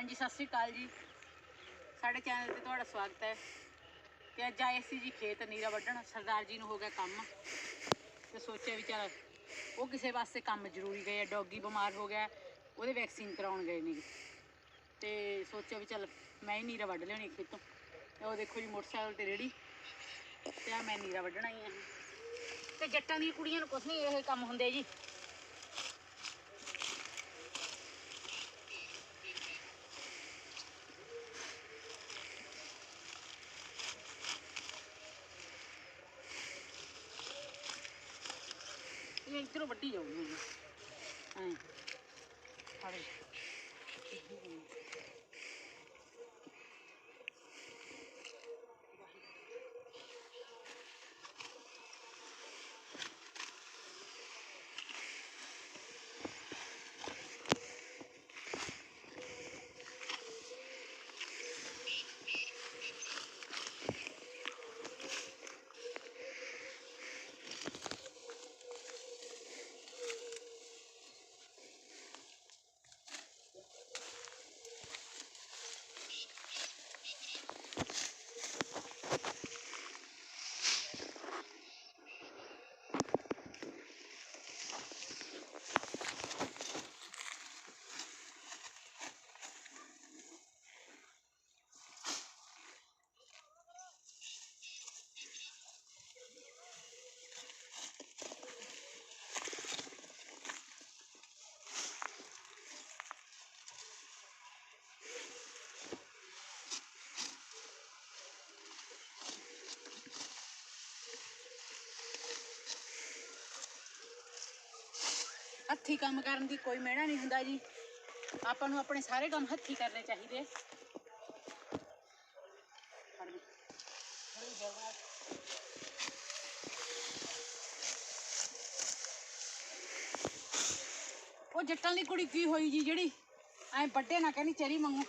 ਹਾਂਜੀ, ਸਤਿ ਸ੍ਰੀ ਅਕਾਲ ਜੀ। ਸਾਡੇ ਚੈਨਲ ਤੇ ਤੁਹਾਡਾ ਸਵਾਗਤ ਹੈ। ਤੇ ਅੱਜ ਆਏ ਸੀ ਜੀ ਖੇਤ ਨੀਰਾ ਵੱਢਣ। ਸਰਦਾਰ ਜੀ ਨੂੰ ਹੋ ਗਿਆ ਕੰਮ। ਤੇ ਸੋਚਿਆ ਵੀ ਚਲ ਉਹ ਕਿਸੇ ਵਾਸਤੇ ਕੰਮ ਜ਼ਰੂਰੀ ਗਏ ਆ। ਡੌਗੀ ਬਿਮਾਰ ਹੋ ਗਿਆ। ਉਹਦੇ ਵੈਕਸੀਨ ਕਰਾਉਣ ਗਏ ਨੇ। ਤੇ ਸੋਚਿਆ ਵੀ ਚਲ ਮੈਂ ਹੀ ਨੀਰਾ ਵੱਢ ਲਿਆਉਣੀ ਖੇਤੋਂ। ਤੇ ਉਹ ਦੇਖੋ ਜੀ, ਮੋਟਰਸਾਈਕਲ ਤੇ ਰੇੜੀ। ਤੇ ਆ ਮੈਂ ਨੀਰਾ ਵੱਢਣਾ ਹੀ ਆ। ਤੇ ਜੱਟਾਂ ਦੀਆਂ ਕੁੜੀਆਂ ਨੂੰ ਕੁਛ ਨਹੀਂ ਇਹ ਕੰਮ ਹੁੰਦੇ ਜੀ। ਇਹ ਇਧਰੋਂ ਵੱਡੀ ਜਾਊਗੀ ਐ। ਹਾਲੇ ਹੱਥੀ ਕੰਮ ਕਰਨ ਦੀ ਕੋਈ ਮਿਹਣਾ ਨਹੀਂ ਹੁੰਦਾ ਜੀ। ਆਪਾਂ ਨੂੰ ਆਪਣੇ ਸਾਰੇ ਕੰਮ ਹੱਥੀ ਕਰਨੇ ਚਾਹੀਦੇ ਉਹ ਜੱਟਾਂ ਦੀ ਕੁੜੀ ਕੀ ਹੋਈ ਜੀ ਜਿਹੜੀ? ਐ ਵੱਡੇ ਨਾ ਕਹਿੰਦੀ ਚਰੀ ਮੰਗੂ